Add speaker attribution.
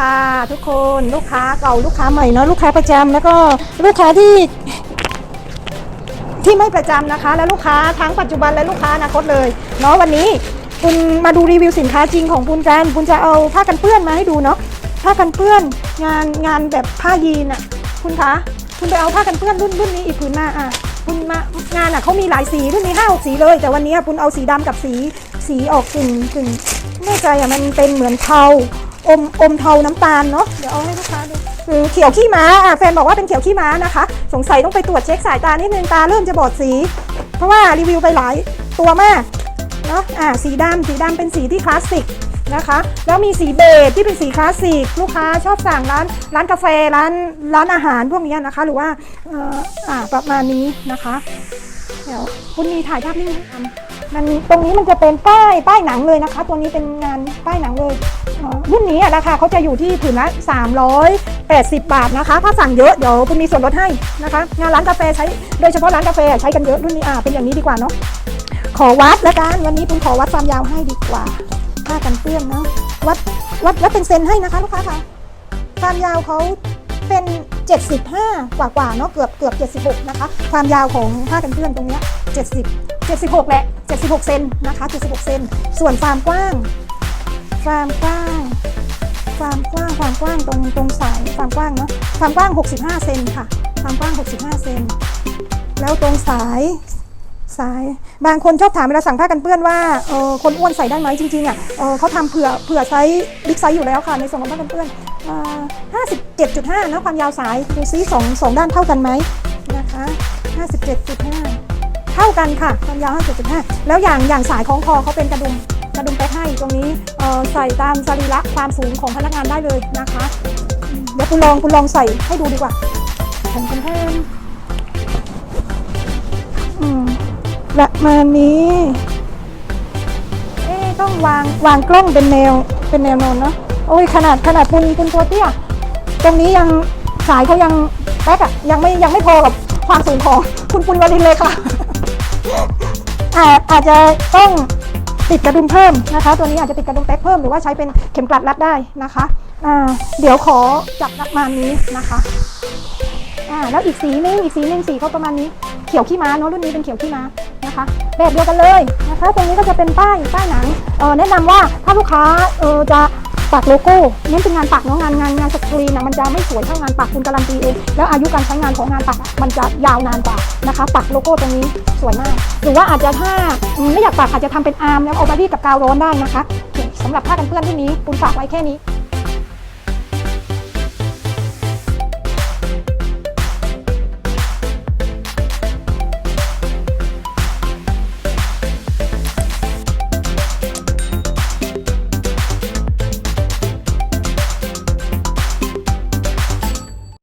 Speaker 1: ค่ะ ทุกคนลูกค้าเก่าลูกค้าใหม่เนาะลูกค้าประจำแล้วก็ลูกค้าที่ ที่ไม่ประจำนะคะ และลูกค้าทั้งปัจจุบันและลูกค้าอนาคตเลยเนาะวันนี้คุณมาดูรีวิวสินค้าจริงของคุณกันคุณจะเอาผ้ากันเปื้อนมาให้ดูเนาะผ้ากันเปื้อนงานงานแบบผ้ายีนอะคุณคะคุณไปเอาผ้ากันเปื้อนรุ่นรุ่นนี้อีกผืนมาอะคุณมางานอะเขามีหลายสีรุ่นนี้ห้าหกสีเลย แต่วันนี้คุณเอาสีดำกับสีสีออกกึ่งกึ่งแน่ใจอะมันเป็นเหมือนเทา อมอมเทาน้ำตาลเนาะเดี๋ยวเอาให้ลูกค้าดูเขียวขี้ม้าอะแฟนบอกว่าเป็นเขียวขี้ม้านะคะ สงสัยต้องไปตรวจเช็คสายตานิดนึงตาเริ่มจะบอดสี เพราะว่ารีวิวไปหลายตัวมากเนาะอ่าสีดำสีดำเป็นสีที่คลาสสิกนะคะแล้วมีสีเบจที่เป็นสีคลาสสิกลูกค้าชอบสั่งร้านร้านกาแฟร้านร้านอาหารพวกนี้นะคะ หรือว่าอ่าประมาณนี้นะคะเดี๋ยวคุณมีถ่ายภาพนิ่งให้ทำมันตรงนี้มันจะเป็นป้ายป้ายหนังเลยนะคะ ตัวนี้เป็นงานป้ายหนังเลย รุ่นนี้อะราคาเขาจะอยู่ที่ผืนละ 380 บาทนะคะ ถ้าสั่งเยอะเดี๋ยวคุณมีส่วนลดให้นะคะ งานร้านกาแฟใช้โดยเฉพาะร้านกาแฟใช้กันเยอะรุ่นนี้อ่าเป็นอย่างนี้ดีกว่าเนาะขอวัดล้วกันวันนี้คุณขอวัดความยาวให้ดีกว่าผ้ากันเปื้อนเนาะวัดวัดวัดเป็นเซนให้นะคะลูกค้าคะความยาวเขาเป็น 75 กว่ากว่าเนาะเกือบเกือบ76นะคะความยาวของผ้ากันเปื้อนตรงเนี้ย70 76แหละ76 เซนนะคะ76 เซนส่วนความกว้างความกว้าง ความกว้างความกว้างตรงตรงสายความกว้างเนาะความกว้าง 65เซนค่ะ ความกว้าง 65เซนแล้วตรงสายสาย บางคนชอบถามเวลาสั่งผ้ากันเปื้อนว่าเออคนอ้วนใส่ได้ไหมจริงๆอะเออเขาทำเผื่อเผื่อไซส์บิ๊กไซส์อยู่แล้วค่ะในส่วนของผ้ากันเปื้อนห้าสิบเจ็ดจุดห้านะความยาวสายดูซิสองสองด้านเท่ากันไหมนะคะห้าสิบเจ็ดจุดห้าเท่ากันค่ะความยาวห้าสิบเจ็ดจุดห้าแล้วอย่างอย่างสายคล้องคอเขาเป็นกระดุม กระดุมไปให้ตรงนี้เออใส่ตามสรีระความสูงของพนักงานได้เลยนะคะอืมเดี๋ยวคุณลองคุณลองใส่ให้ดูดีกว่าแผ่นกันแทนอืมประมาณนี้เอ๊ะต้องวางวางกล้องเป็นแนวเป็นแนวนอนเนาะโอ้ยขนาดขนาดคุณคุณตัวเตี้ยตรงนี้ยังสายเขายังแป๊กอะยังไม่ยังไม่พอกับความสูงของคุณปุณวลินเลยค่ะอาจอาจจะต้อง ติดกระดุมเพิ่มนะคะ ตัวนี้อาจจะติดกระดุมแป๊กเพิ่มหรือว่าใช้เป็นเข็มกลัดรัดได้นะคะอ่าเดี๋ยวขอจับประมาณนี้นะคะอ่าแล้วอีกสีนึงอีกสีนึงสีเขาประมาณนี้เขียวขี้ม้าเนอะรุ่นนี้เป็นเขียวขี้ม้านะคะแบบเดียวกันเลยนะคะ ตรงนี้ก็จะเป็นป้ายป้ายหนังเออแนะนำว่าถ้าลูกค้าเออจะ ปักโลโก้เน้นเป็นงานปักเนาะงานงานงานสกรีนนะมันจะไม่สวยเท่างานปักคุณการันตีเองแล้วอายุการใช้งานของงานปักมันจะยาวนานกว่านะคะปักโลโก้ตรงนี้สวยมาก หรือว่าอาจจะถ้าไม่อยากปักอาจจะทำเป็นอาร์มแล้วเอาบารี่กับกาวร้อนได้นะคะสำหรับผ้ากันเปื้อนที่นี้คุณฝากไว้แค่นี้